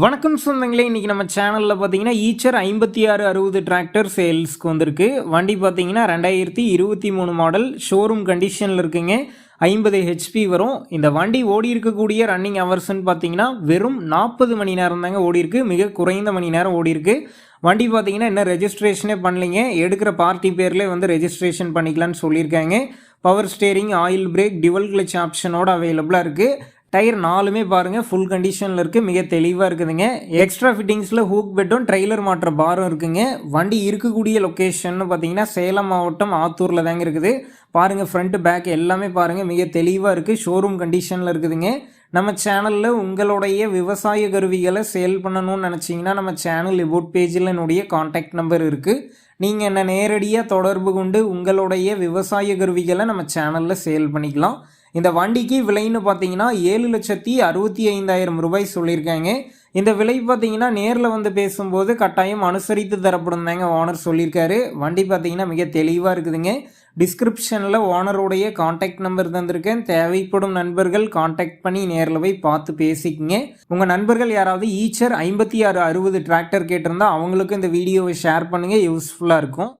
வணக்கம் சொந்தங்களே இன்றைக்கி நம்ம சேனலில் பார்த்தீங்கன்னா ஈச்சர் ஐம்பத்தி ஆறு அறுபது டிராக்டர் சேல்ஸ்க்கு வந்திருக்கு. வண்டி பார்த்தீங்கன்னா ரெண்டாயிரத்தி இருபத்தி மூணு மாடல் ஷோரூம் கண்டிஷனில் இருக்குங்க. ஐம்பது ஹெச்பி வரும். இந்த வண்டி ஓடி இருக்கக்கூடிய ரன்னிங் ஹவர்ஸ்ன்னு பார்த்தீங்கன்னா வெறும் நாற்பது மணி நேரம் தாங்க ஓடி இருக்கு. மிக குறைந்த மணி நேரம் ஓடி இருக்கு. வண்டி பார்த்தீங்கன்னா இன்னும் ரெஜிஸ்ட்ரேஷனே பண்ணலைங்க. எடுக்கிற பார்ட்டி பேர்லேயே வந்து ரெஜிஸ்ட்ரேஷன் பண்ணிக்கலான்னு சொல்லியிருக்காங்க. Power steering oil brake டிவல் clutch ஆப்ஷனோட அவைலபிளாக இருக்குது டயர் நாலுமே பாருங்கள் ஃபுல் கண்டிஷனில் இருக்குது மிக தெளிவாக இருக்குதுங்க. எக்ஸ்ட்ரா ஃபிட்டிங்ஸில் ஹூக் பெட்டும் ட்ரெய்லர் மாற்ற பாரும் இருக்குங்க. வண்டி இருக்கக்கூடிய லொக்கேஷன் பார்த்தீங்கன்னா சேலம் மாவட்டம் ஆத்தூரில் தாங்க இருக்குது. பாருங்கள் ஃப்ரண்ட் பேக் எல்லாமே பாருங்கள் மிக தெளிவாக இருக்குது ஷோரூம் கண்டிஷனில் இருக்குதுங்க. நம்ம சேனலில் உங்களுடைய விவசாய கருவிகளை சேல் பண்ணணும்னு நினச்சிங்கன்னா நம்ம சேனல் இபோட் பேஜில் என்னுடைய காண்டாக்ட் நம்பர் இருக்குது நீங்கள் என்ன நேரடியாக தொடர்பு கொண்டு உங்களுடைய விவசாய கருவிகளை நம்ம சேனலில் சேல் பண்ணிக்கலாம். இந்த வண்டிக்கு விலைன்னு பார்த்தீங்கன்னா ஏழு லட்சத்தி அறுபத்தி ஐந்தாயிரம் ரூபாய் சொல்லியிருக்காங்க. இந்த விலை பார்த்தீங்கன்னா நேரில் வந்து பேசும்போது கட்டாயம் அனுசரித்து தரப்படும் தாங்க ஓனர் சொல்லியிருக்காரு. வண்டி பார்த்தீங்கன்னா மிக தெளிவாக இருக்குதுங்க. டிஸ்கிரிப்ஷனில் ஓனருடைய காண்டாக்ட் நம்பர் தந்திருக்கேன். தேவைப்படும் நண்பர்கள் காண்டாக்ட் பண்ணி நேரில் போய் பார்த்து பேசிக்கங்க. உங்கள் நண்பர்கள் யாராவது ஈச்சர் ஐம்பத்தி ஆறு அறுபது டிராக்டர் கேட்டிருந்தா அவங்களுக்கும் இந்த வீடியோவை ஷேர் பண்ணுங்கள் யூஸ்ஃபுல்லாக இருக்கும்.